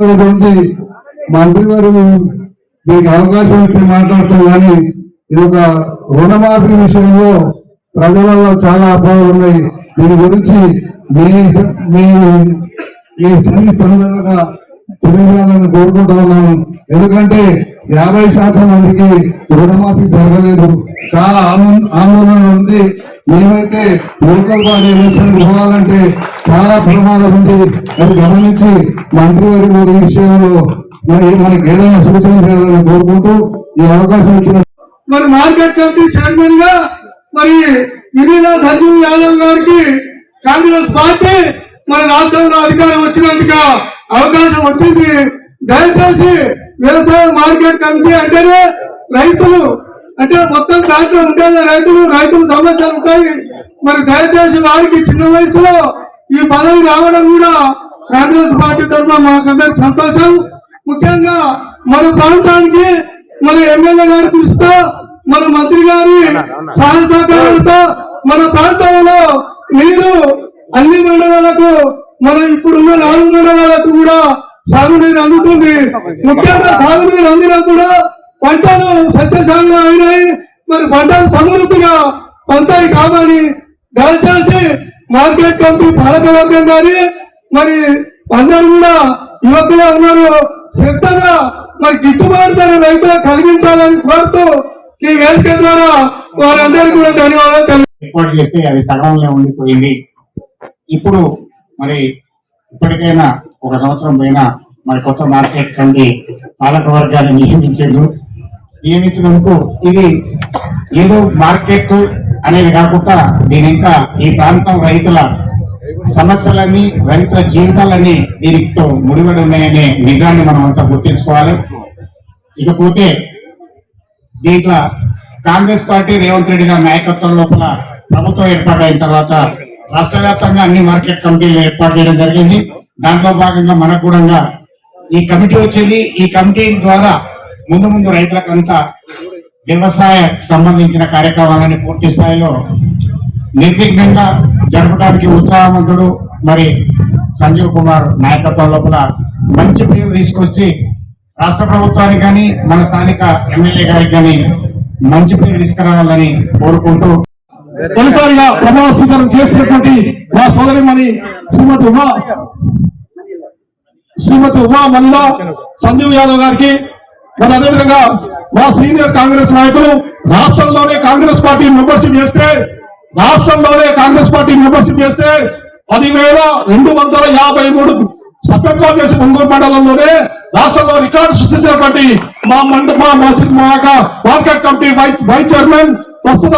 ఉన్నటువంటి మంత్రి వారు మీకు అవకాశం ఇస్తే మాట్లాడతాం కానీ ఇది ఒక రుణమాఫీ విషయంలో ప్రజలలో చాలా అపోహలు ఉన్నాయి. దీని గురించి మీ మీ ఈ సందర్భంగా తెలియజేయాలని కోరుకుంటూ ఉన్నాను. ఎందుకంటే యాభై శాతం మందికి రుణమాఫీ జరగలేదు. చాలా ఆనంద ఆందోళన ఉంది. మేమైతే లోకల్ బాడీ ఎలక్షన్ పోవాలంటే చాలా ప్రమాదం ఉంది. అది గమనించి మంత్రివర్గ ఈ విషయంలో మనకి ఏదైనా సూచన చేయాలని కోరుకుంటూ ఈ అవకాశం ఇచ్చిన మరి మార్కెట్ కమిటీ చైర్మన్గా మరి ఇరినా సంజీవ్ యాదవ్ గారికి కాంగ్రెస్ పార్టీ మన రాష్ట్రంలో అధికారం వచ్చినందుకు అవకాశం వచ్చింది. దయచేసి వ్యవసాయ మార్కెట్ కమిటీ అంటేనే రైతులు అంటే మొత్తం దాంట్లో ఉండేది రైతులు రైతులు సమస్యలు ఉంటాయి. మరి దయచేసి వారికి చిన్న వయసులో ఈ పదవి రావడం కూడా కాంగ్రెస్ పార్టీ తరఫున మాకందరికి సంతోషం. ముఖ్యంగా మన ప్రాంతానికి మన ఎమ్మెల్యే గారి కృషితో మన మంత్రి గారి సహాయ సహకారాలతో మన ప్రాంతంలో నీరు అన్ని మండలాలకు మన ఇప్పుడున్న నాలుగు మండలాలకు కూడా సాగునీరు అందుతుంది. ముఖ్యంగా సాగునీరు అందినా కూడా పంటలు సస్యశాలం అయినాయి. మరి పంటలు సమృద్ధిగా పంతాయి కామని దయచేసి మార్కెట్ కమిటీ పాలకవర్గం కానీ మరి అందరు కూడా యువకులే ఉన్నారు. శ్రద్ధగా మరి గిట్టుబాటు ధర రైతులకు కలిగించాలని కోరుతూ ఈ వేదిక ద్వారా వారందరికీ కూడా ధన్యవాదాలు ఏర్పాటు చేస్తే అది సగంలో ఉండిపోయింది. ఇప్పుడు మరి ఇప్పటికైనా ఒక సంవత్సరం పైన మరి కొత్త మార్కెట్ కమిటీ పాలక వర్గాన్ని నియమించారు నియమించినందుకు ఇది ఏదో మార్కెట్ అనేది కాకుండా దీని ఇంకా ఈ ప్రాంతం రైతుల సమస్యలన్నీ రైతుల జీవితాలన్నీ దీనితో ముడిపడి ఉన్నాయనే నిజాన్ని మనం అంతా గుర్తించుకోవాలి. ఇకపోతే దీంట్లో కాంగ్రెస్ పార్టీ రేవంత్ రెడ్డి గారి నాయకత్వం లోపల ప్రభుత్వం ఏర్పాటైన తర్వాత రాష్ట్ర వ్యాప్తంగా అన్ని మార్కెట్ కమిటీలు ఏర్పాటు చేయడం జరిగింది. దాంట్లో భాగంగా మనకు కూడా ఈ కమిటీ వచ్చేది. ఈ కమిటీ ద్వారా ముందు ముందు రైతులకంతా వ్యవసాయ సంబంధించిన కార్యక్రమాలని పూర్తి స్థాయిలో నిర్విఘ్నంగా జరపడానికి ఉత్సాహవంతుడు మరి సంజీవ్ కుమార్ నాయకత్వం లోపల మంచి పేరు తీసుకొచ్చి రాష్ట్ర ప్రభుత్వానికి కానీ మన స్థానిక ఎమ్మెల్యే గారికి కానీ మంచి పేరు తీసుకురావాలని కోరుకుంటూ తొలిసారిగా ప్రమాణ స్వీకారం చేసినటువంటి మా సోదరిమణి శ్రీమతి ఉమా శ్రీమతి ఉమా మల్లా సంజీవ్ యాదవ్ గారికి మరి అదేవిధంగా మా సీనియర్ కాంగ్రెస్ నాయకులు రాష్ట్రంలోనే కాంగ్రెస్ పార్టీ మెంబర్షిప్ చేస్తే రాష్ట్రంలోనే కాంగ్రెస్ పార్టీ మెంబర్షిప్ చేస్తే పదివేల రెండు వందల యాభై మూడు సభ్యత్వాలు చేసి ఒంగోలు మండలంలోనే రాష్ట్రంలో రికార్డు సృష్టించినటువంటి మా మండ మా యొక్క మార్కెట్ కమిటీ వైస్ చైర్మన్ ప్రస్తుత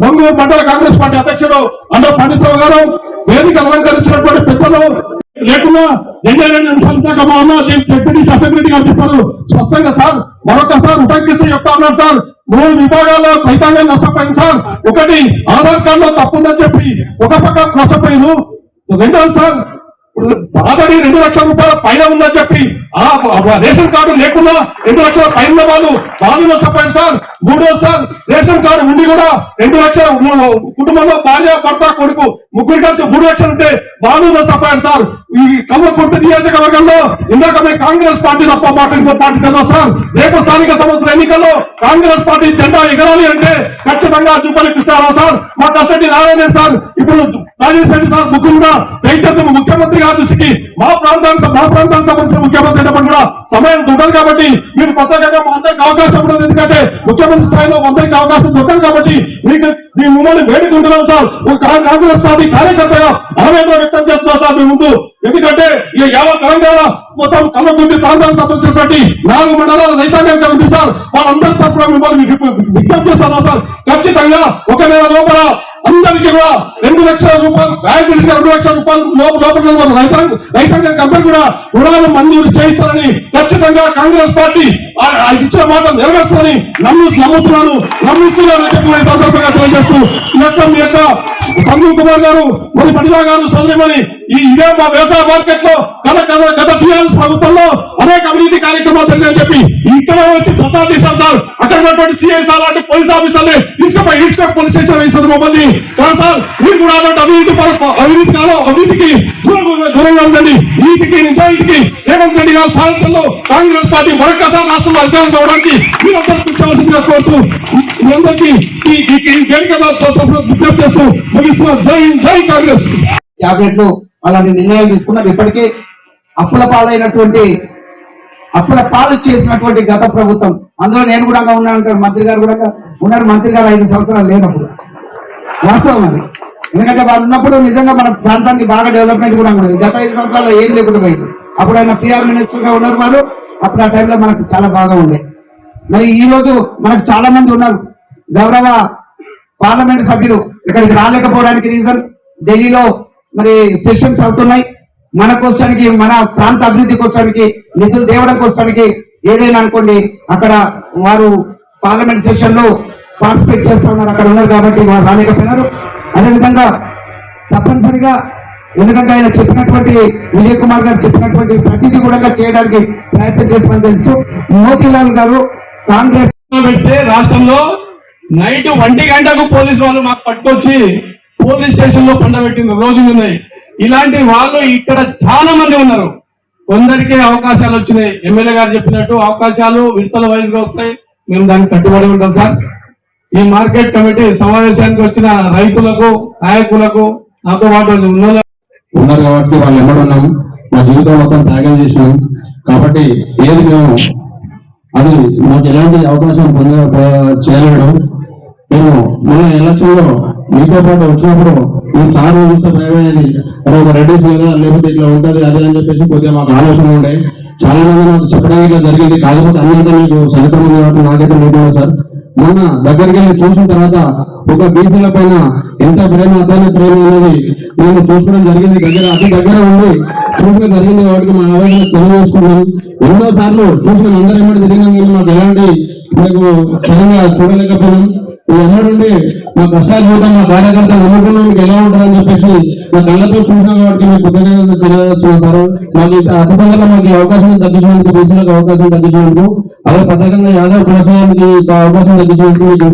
ఒంగోలు మండల కాంగ్రెస్ పార్టీ అధ్యక్షుడు అండ పండితరావు గారు వేదిక అలంకరించినటువంటి పెద్దలు లేకుండా రెండే రెండు నిమిషాల దాకా మా అన్న డిప్యూటీ సెక్రటరీ గారు చెప్పారు. స్పష్టంగా సార్ మరొకసారి ఉటంకిస్తే చెప్తా ఉన్నారు సార్. మూడు విభాగాల్లో రైతాంగం నష్టపోయింది సార్. ఒకటి ఆధార్ కార్డు లో తప్పుందని చెప్పి ఒక పక్క నష్టపోయింది రెండోది సార్ ఆల్రెడీ రెండు లక్షల రూపాయల పైన ఉందని చెప్పి ఆ రేషన్ కార్డు లేకుండా రెండు లక్షల పైన వాళ్ళు బాధ నష్టపోయారు సార్. మూడోది సార్ రేషన్ కార్డు ఉండి కూడా రెండు లక్షల కుటుంబంలో భార్య భర్త కొడుకు ముగ్గురు కలిసి మూడు లక్షలు ఉంటే బాగుందని చెప్పారు సార్. ఈ కమ్మకుర్తి నియోజకవర్గంలో ఇందాక మేము కాంగ్రెస్ పార్టీ తప్ప మాట పార్టీ తెలియదు సార్. రేపు స్థానిక సంవత్సర ఎన్నికల్లో కాంగ్రెస్ పార్టీ జెండా ఎగరాలి అంటే ఖచ్చితంగా జూపల్లి కృష్ణారావు సార్. మా కస్టడీ నారాయణ సార్. ఇప్పుడు రాజేష్ రెడ్డి సార్ ముఖ్యంగా దయచేసి ముఖ్యమంత్రి గారి దృష్టికి మా ప్రాంతానికి మా ప్రాంతానికి సంబంధించిన ముఖ్యమంత్రి కూడా సమయం ఉండదు కాబట్టి మీరు ప్రత్యేకంగా మా అందరికి అవకాశం ఉండదు. ఎందుకంటే ముఖ్యమంత్రి స్థాయిలో మంత్రికి అవకాశం దొరకదు కాబట్టి మీకు మీ మిమ్మల్ని వేడుకుంటున్నాం సార్. ఒక కాంగ్రెస్ పార్టీ కార్యకర్తగా ఆవేదన వ్యక్తం చేస్తున్నాం సార్ మీ ముందు. ఎందుకంటే ఈ యావత్ తెలంగాణ మొత్తం కమ్మకుంటి ప్రాంతానికి సంబంధించినటువంటి నాలుగు మండలాల రైతాంగం ఉంది సార్. వాళ్ళందరి తరఫున మిమ్మల్ని విజ్ఞప్తి చేస్తాను సార్. ఖచ్చితంగా ఒక నెల లోపల అందరికీ కూడా రెండు లక్షల రూపాయలు రాయలసీమ రెండు లక్షల రూపాయలు లోపల లోపల రైతాంగ రైతాంగానికి అందరూ కూడా రుణాలు మంజూరు చేయిస్తారని ఖచ్చితంగా కాంగ్రెస్ పార్టీ ఇచ్చిన మాట నెరవేర్స్తారని నమ్ము నమ్ముతున్నాను. నమ్మిస్తున్నాను చెప్పి సందర్భంగా తెలియజేస్తూ ఈ యొక్క మీ యొక్క సంజీవ్ కుమార్ గారు మరి పడిలా గారు సోదరిమణి ఈ ఇదే మా వ్యవసాయ మార్కెట్లో గత గత గత టీఆర్ఎస్ ప్రభుత్వంలో అనేక అవినీతి కార్యక్రమాలు జరిగాయని చెప్పి ఇక్కడ వచ్చి దత్తా తీశారు సార్. అక్కడ ఉన్నటువంటి సిఐసార్ లాంటి పోలీస్ ఆఫీసర్లు తీసుకుపోయి ఈడ్చుకొని పోలీస్ స్టేషన్ వేసారు మమ్మల్ని. కదా సార్? మీరు కూడా అలాంటి అవినీతి పర- అవినీతి కాలం అవినీతికి దూరంగా ఉండండి. నీతికి నిజాయితీకి రేవంత్ రెడ్డి గారు గారి సారథ్యంలో కాంగ్రెస్ పార్టీ మరొకసారి రాష్ట్రంలో అధికారం కావడానికి మీరందరూ కూర్చోవలసిందిగా కోరుతూ మీ అందరికీ ఈ ఈ- విజ్ఞప్తి చేస్తూ ముగిస్తున్న జై జై కాంగ్రెస్. క్యాబినెట్లో అలాంటి నిర్ణయాలు తీసుకున్నారు ఇప్పటికే అప్పుల పాలైనటువంటి అప్పుల పాలు చేసినటువంటి గత ప్రభుత్వం. అందులో నేను కూడా ఉన్నాను అంటారు. మంత్రి గారు కూడా ఉన్నారు. మంత్రి గారు ఐదు సంవత్సరాలు లేనప్పుడు. వాస్తవం అది. ఎందుకంటే వాళ్ళు ఉన్నప్పుడు నిజంగా మన ప్రాంతానికి బాగా డెవలప్మెంట్ కూడా ఉండదు గత ఐదు సంవత్సరాల్లో ఏం లేకుండా పోయింది. అప్పుడు ఆయన పిఆర్ మినిస్టర్గా ఉన్నారు వారు. అప్పుడు ఆ టైంలో మనకు చాలా బాగా ఉండే. మరి ఈ రోజు మనకు చాలా మంది ఉన్నారు. గౌరవ పార్లమెంట్ సభ్యులు ఇక్కడికి రాలేకపోవడానికి రీజన్ ఢిల్లీలో మరి సెషన్స్ అవుతున్నాయి. మన కోసానికి మన ప్రాంత అభివృద్ధి కోసానికి నిధులు తేవడం కోసానికి ఏదైనా అనుకోండి అక్కడ వారు పార్లమెంట్ సెషన్లో పార్టిసిపేట్ చేస్తా ఉన్నారు. అక్కడ ఉన్నారు కాబట్టి వారు రాలేకపోయినారు. అదేవిధంగా తప్పనిసరిగా ఎందుకంటే ఆయన చెప్పినటువంటి విజయ్ కుమార్ గారు చెప్పినటువంటి ప్రతిదీ కూడా చేయడానికి ప్రయత్నం చేస్తామని తెలుసు మోతీలాల్ గారు కాంగ్రెస్ పెడితే రాష్ట్రంలో నైట్ ఒంటి గంటకు పోలీసు వాళ్ళు మాకు పట్టుకొచ్చి పోలీస్ స్టేషన్లో పండబెట్టిన రోజులు ఉన్నాయి. ఇలాంటి వాళ్ళు ఇక్కడ చాలా మంది ఉన్నారు. కొందరికి అవకాశాలు వచ్చినాయి. ఎమ్మెల్యే గారు చెప్పినట్టు అవకాశాలు విడతల వైద్యులు వస్తాయి. మేము దానికి కట్టుబడి ఉంటాం సార్. ఈ మార్కెట్ కమిటీ సమావేశానికి వచ్చిన రైతులకు నాయకులకు నాతో పాటు ఉన్నారు కాబట్టి వాళ్ళు ఎమ్మడున్నాం మా జీవితం మొత్తం త్యాగం చేసినాం. కాబట్టి ఏది మేము అది మాకు ఎలాంటి అవకాశం పొంద చేయలేడు. నేను మన ఎలక్షన్లో మీతో పాటు వచ్చినప్పుడు ఈ సార్ చూస్తే ఒక రెడ్డి కదా లేకపోతే ఇట్లా ఉంటుంది అదే అని చెప్పేసి కొద్దిగా మాకు ఆలోచన ఉండే. చాలా మంది నాకు చెప్పడానికి ఇట్లా జరిగింది కాకపోతే అన్నింటినీ మీకు సరితం ఉంది కాబట్టి నాకైతే లేదు సార్. మొన్న దగ్గరికి వెళ్ళి చూసిన తర్వాత ఒక బీసీల పైన ఎంత ప్రేమ అతని ప్రేమ అనేది నేను చూసుకోవడం జరిగింది. దగ్గర అతి దగ్గర ఉండి చూసుకోవడం జరిగింది కాబట్టి మా ఆవేదన తెలియజేసుకున్నాం ఎన్నో సార్లు చూసిన అందరూ ఏమంటే తిరిగినాం కానీ మాకు ఎలాంటి మాకు చూడలేకపోయినాం. ఈ ఎన్నడుండి మా కష్టాలు చూద్దాం మా కార్యకర్త నమ్ముకున్నాం మీకు ఎలా ఉంటుందని చెప్పేసి మా కళ్ళతో చూసిన కాబట్టి మీకు కృతజ్ఞత తెలియవచ్చు సార్. మాకు ఇంత అతి తొందరగా మాకు అవకాశం తగ్గించినందుకు బీసీలకు అవకాశం తగ్గించినందుకు అదే పథకంగా యాదవ్ కులసానికి అవకాశం తగ్గించినందుకు మీకు